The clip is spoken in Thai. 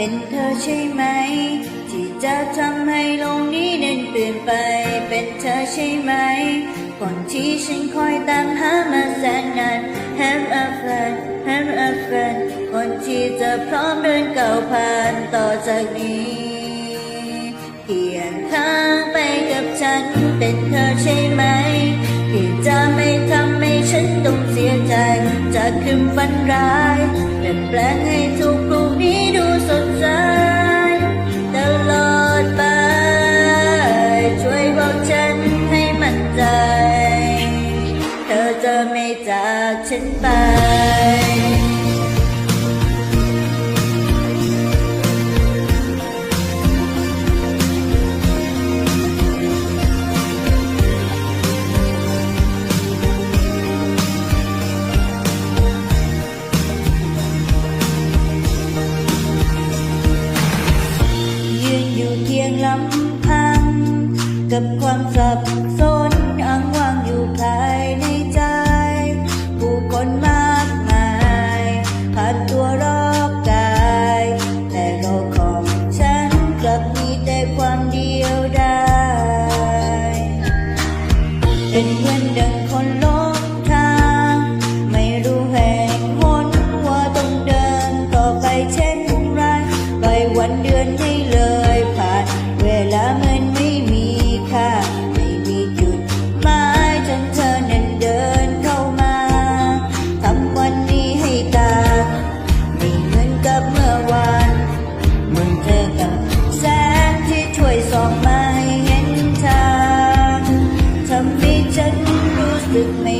เป็นเธอใช่ไหม ที่จะทำให้โลกนี้นั้นเปลี่ยนไป เป็นเธอใช่ไหม คนที่ฉันคอยตามหามาแสนนาน Have a friend Have a friend คนที่จะพร้อมเดินก้าวผ่านต่อจากนี้เคียงข้างไปกับฉัน เป็นเธอใช่ไหม ที่จะไม่ทำให้ฉันต้องเสียใจ จากคืนฝันร้ายเปลี่ยนแปลง จากฉันไปยืนอยู่เพียงลำพังกับความสับ ความเดียวดาเป็นเหมือนดังคนล้ with me.